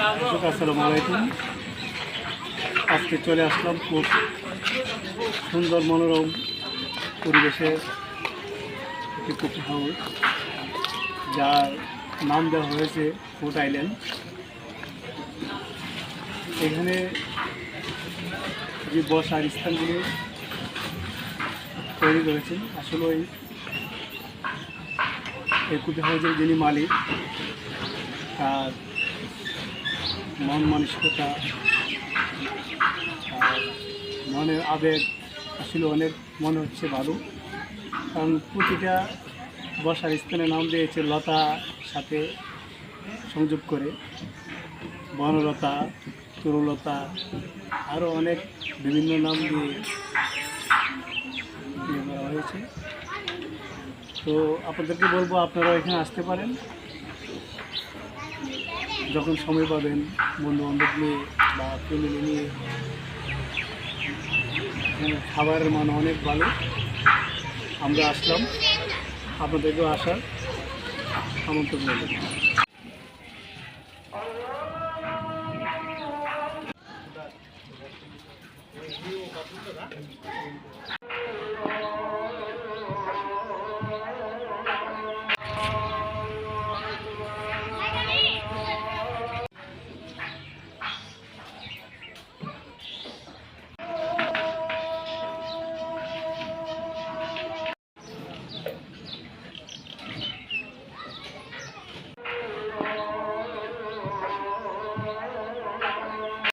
আসসালামু আজকে চলে আসলাম খুব সুন্দর মনোরম পরিবেশে একটি কুকি হাউস যার নাম দেওয়া হয়েছে ফুট আইল্যান্ড এখানে যে বসার স্থানগুলি তৈরি করেছেন, আসলে ওই এই কুকি হাউসের যিনি মালিক, তার মন মানসিকতা মনের আবেগ আসলে অনেক মনে হচ্ছে ভালো। কারণ প্রতিটা বসার স্থানে নাম দিয়েছে লতা সাথে সংযোগ করে। বনলতা, তরুলতা আরও অনেক বিভিন্ন নাম দিয়ে হয়েছে। তো আপনাদেরকে বলব আপনারা এখানে আসতে পারেন। যখন সময় পাবেন বন্ধু বান্ধব নিয়ে বা ফ্যামিলি নিয়ে খাবারের মান অনেক ভালো। আমরা আসলাম। আপনাদেরকেও আসার আমন্ত্রণ রইল।